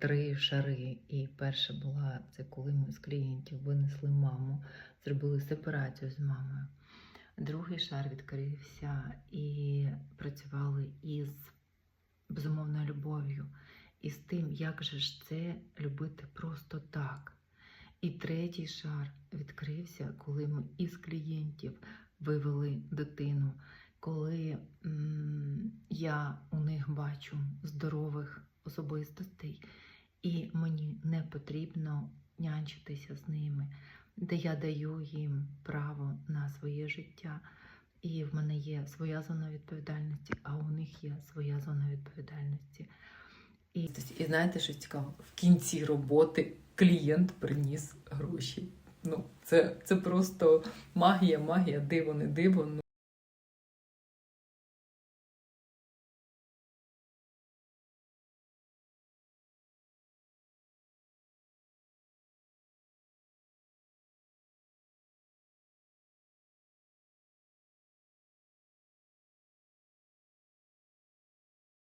три шари. І перша була це коли ми з клієнтів винесли маму, зробили сепарацію з мамою. Другий шар відкрився і працювали із безумовною любов'ю, і з тим, як же ж це любити просто так. І третій шар відкрився, коли ми із клієнтів вивели дитину, коли м, я у них бачу здорових особистостей, і мені не потрібно нянчитися з ними, де я даю їм право на своє життя. І в мене є своя зона відповідальності, а у них є своя зона відповідальності. І, і знаєте, що цікаво? В кінці роботи клієнт приніс гроші. Ну, це, це просто магія, магія, диво, не диво. Ну,